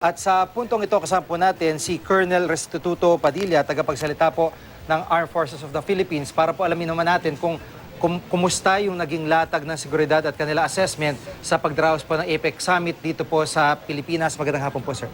At sa puntong ito, kasama po natin si Colonel Restituto Padilla, tagapagsalita po ng Armed Forces of the Philippines para po alamin naman natin kung kum- kumusta yung naging latag ng seguridad at kanila assessment sa pagdraos po ng APEC Summit dito po sa Pilipinas. Magandang hapon po, sir.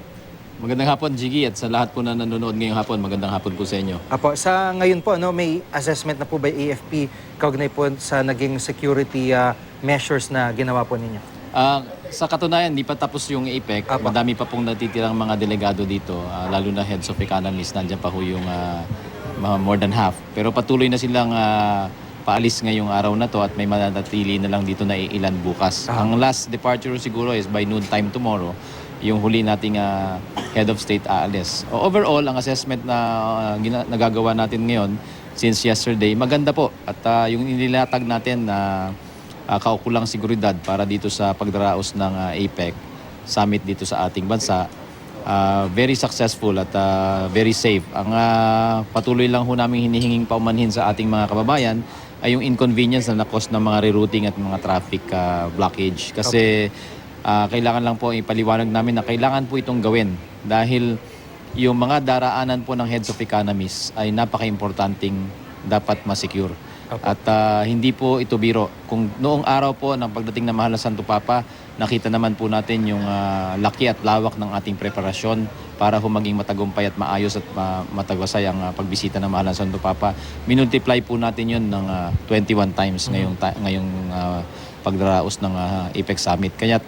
Magandang hapon, Jiggy, at sa lahat po na nanonood ngayong hapon, magandang hapon po sa inyo. Apo, sa ngayon po, no, may assessment na po by AFP kaugnay po sa naging security ah, measures na ginawa po ninyo. Ah, sa katunayan, di pa tapos yung APEC. Apa. Madami pa pong natitirang mga delegado dito, ah, lalo na heads of economies. Nandiyan pa ho yung mga more than half. Pero patuloy na silang ah, paalis ngayong araw na to at may mananatili na lang dito na ilan bukas. Ah. Ang last departure siguro is by noon time tomorrow yung huli nating ah, head of state aalis. Overall, ang assessment na gina- nagagawa natin ngayon since yesterday, maganda po. At ah, yung inilatag natin na uh, kaukulang seguridad para dito sa pagdaraos ng ah, APEC summit dito sa ating bansa. Ah, very successful at ah, very safe. Ang ah, patuloy lang ho namin hinihinging paumanhin sa ating mga kababayan ay yung inconvenience na nakos ng mga rerouting at mga traffic ah, blockage. Kasi ah, kailangan lang po ipaliwanag namin na kailangan po itong gawin dahil yung mga daraanan po ng heads of economies ay napaka-importanting dapat ma-secure. At ah, hindi po ito biro. Kung noong araw po ng pagdating ng Mahal na Santo Papa, nakita naman po natin yung ah, laki at lawak ng ating preparasyon para ho maging matagumpay at maayos at ma- matagwasay ang ah, pagbisita ng Mahal na Santo Papa. Minultiply po natin yun ng ah, 21 times ngayong, ta- ngayong ah, pagdaraos ng ah, APEC Summit. Kaya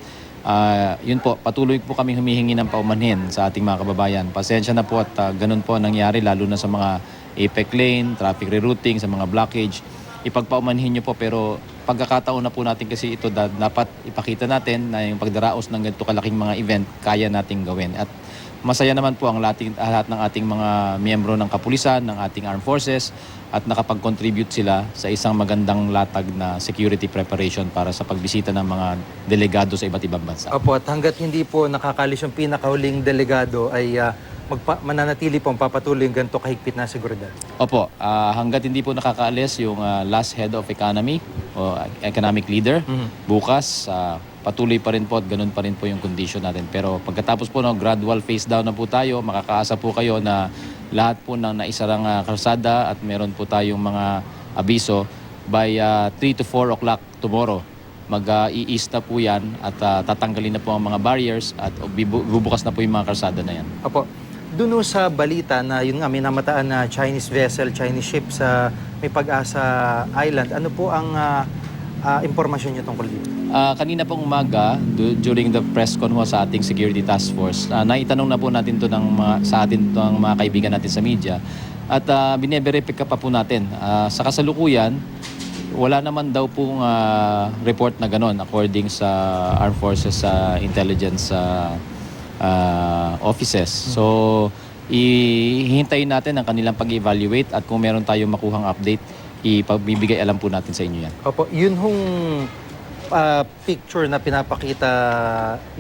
Ah, yun po, patuloy po kami humihingi ng paumanhin sa ating mga kababayan. Pasensya na po at ah, ganun po ang nangyari lalo na sa mga APEC lane, traffic rerouting, sa mga blockage. Ipagpaumanhin nyo po pero pagkakataon na po natin kasi ito da- dapat ipakita natin na yung pagdaraos ng ganito kalaking mga event kaya nating gawin. At masaya naman po ang lating, lahat ng ating mga miyembro ng kapulisan, ng ating armed forces at nakapag-contribute sila sa isang magandang latag na security preparation para sa pagbisita ng mga delegado sa iba't ibang bansa. Opo, at hanggat hindi po nakakalis yung pinakahuling delegado ay ah, magpa- mananatili po ang papatuloy yung ganito kahigpit na seguridad. Opo, ah, hanggat hindi po nakakaalis yung ah, last head of economy o economic leader, bukas ah, patuloy pa rin po at ganun pa rin po yung condition natin. Pero pagkatapos po ng gradual phase down na po tayo, makakaasa po kayo na lahat po ng naisarang ah, kalsada at meron po tayong mga abiso by 3 to 4 o'clock tomorrow. Mag-i-ease na po yan at ah, tatanggalin na po ang mga barriers at bibu- bubukas na po yung mga kalsada na yan. Opo, doon sa balita na yun nga, may namataan na Chinese vessel, Chinese ship sa may pag-asa island. Ano po ang ah, ah, impormasyon niyo tungkol dito? Ah, kanina pong umaga, du- during the press con ho sa ating security task force, ah, naitanong na po natin to ng mga, sa atin to ng mga kaibigan natin sa media. At uh, bine-verify pa po natin. Ah, sa kasalukuyan, wala naman daw pong ah, report na ganon according sa Armed Forces sa Intelligence ah, ah, Offices. So, ihintayin natin ang kanilang pag-evaluate at kung meron tayong makuhang update, ipabibigay alam po natin sa inyo yan. Opo, yun hong ah, picture na pinapakita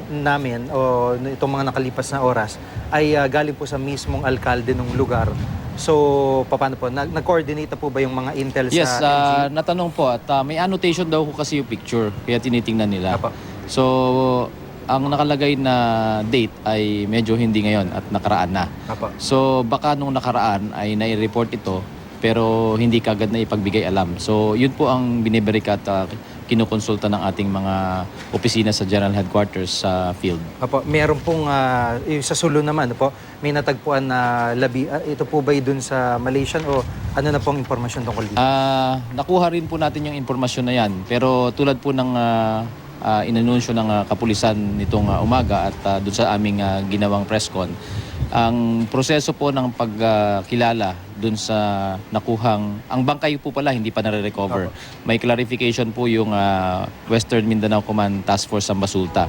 namin o itong mga nakalipas na oras ay ah, galing po sa mismong alkalde ng lugar. So, paano po? Nag- Nag-coordinate na po ba yung mga intel Yes, sa ah, natanong po at ah, may annotation daw ko kasi yung picture kaya tinitingnan nila. Apo. So, ang nakalagay na date ay medyo hindi ngayon at nakaraan na. Apo. So, baka nung nakaraan ay nai-report ito pero hindi kagad na ipagbigay alam. So, yun po ang biniberik at ah, kinukonsulta ng ating mga opisina sa General Headquarters sa field. Apo, meron pong ah, yung sa Sulu naman po, may natagpuan na labi. ah, ito po ba dun sa Malaysian o ano na pong impormasyon tungkol dito? Ah, nakuha rin po natin yung impormasyon na yan. Pero tulad po ng uh, inanunsyo ng ah, kapulisan nitong ah, umaga at uh, doon sa aming ah, ginawang press con, ang proseso po ng pagkilala doon sa nakuhang, ang bangkay po pala hindi pa nare-recover. May clarification po yung ah, Western Mindanao Command Task Force sa Basulta.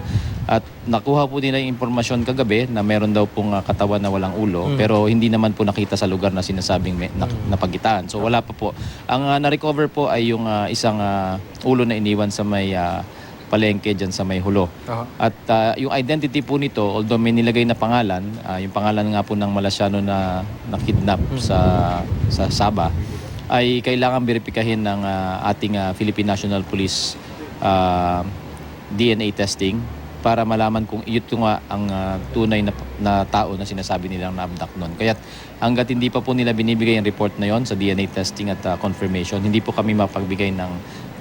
At nakuha po nila yung impormasyon kagabi na meron daw pong ah, katawan na walang ulo pero hindi naman po nakita sa lugar na sinasabing may, na, napagitaan. So wala pa po. Ang ah, na-recover po ay yung ah, isang ah, ulo na iniwan sa may ah, palengke dyan sa may hulo. Aha. At ah, yung identity po nito, although may nilagay na pangalan, ah, yung pangalan nga po ng Malaysiano na na-kidnap sa sa Sabah, ay kailangan beripikahin ng ah, ating ah, Philippine National Police ah, DNA testing para malaman kung ito nga ang ah, tunay na, na tao na sinasabi nilang na-abduct noon. Kaya hanggat hindi pa po nila binibigay ang report na yon sa DNA testing at ah, confirmation, hindi po kami mapagbigay ng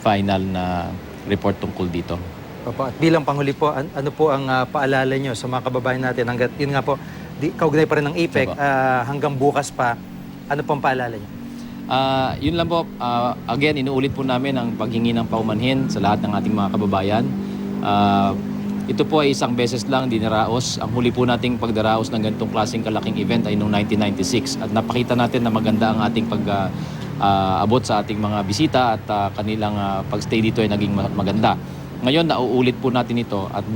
final na report tungkol dito. Opo, at bilang panghuli po, an- ano po ang ah, paalala nyo sa mga kababayan natin? Hanggat, yun nga po, di, kaugnay pa rin ng APEC, Opo. ah, hanggang bukas pa, ano pong paalala nyo? Ah, yun lang po, ah, again, inuulit po namin ang paghingi ng paumanhin sa lahat ng ating mga kababayan. Ah, ito po ay isang beses lang dinaraos. Ang huli po nating pagdaraos ng ganitong klaseng kalaking event ay noong 1996 at napakita natin na maganda ang ating pag ah, ah, abot sa ating mga bisita at ah, kanilang ah, pagstay dito ay naging ma- maganda. Ngayon, nauulit po natin ito at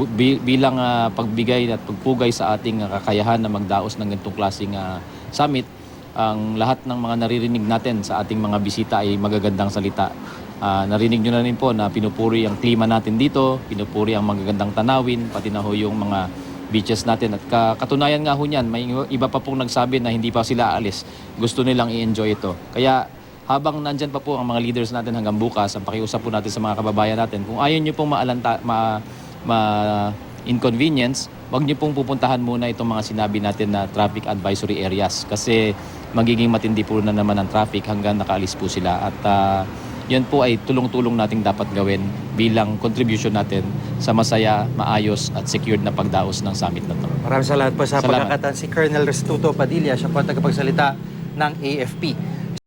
bilang ah, pagbigay at pagpugay sa ating ah, kakayahan na magdaos ng ganitong klaseng ah, summit, ang lahat ng mga naririnig natin sa ating mga bisita ay magagandang salita. Ah, narinig nyo na rin po na pinupuri ang klima natin dito, pinupuri ang magagandang tanawin, pati na ho yung mga beaches natin. At ka- katunayan nga ho niyan, may iba pa pong nagsabi na hindi pa sila aalis. Gusto nilang i-enjoy ito. Kaya habang nandyan pa po ang mga leaders natin hanggang bukas, ang pakiusap po natin sa mga kababayan natin, kung ayaw nyo pong maalanta, ma, ma inconvenience, wag nyo pong pupuntahan muna itong mga sinabi natin na traffic advisory areas kasi magiging matindi po na naman ang traffic hanggang nakaalis po sila at ah, yan po ay tulong-tulong nating dapat gawin bilang contribution natin sa masaya, maayos at secured na pagdaos ng summit na to. Maraming salamat po sa Salamat. pagkakataon si Colonel Restuto Padilla, siya po ang tagapagsalita ng AFP.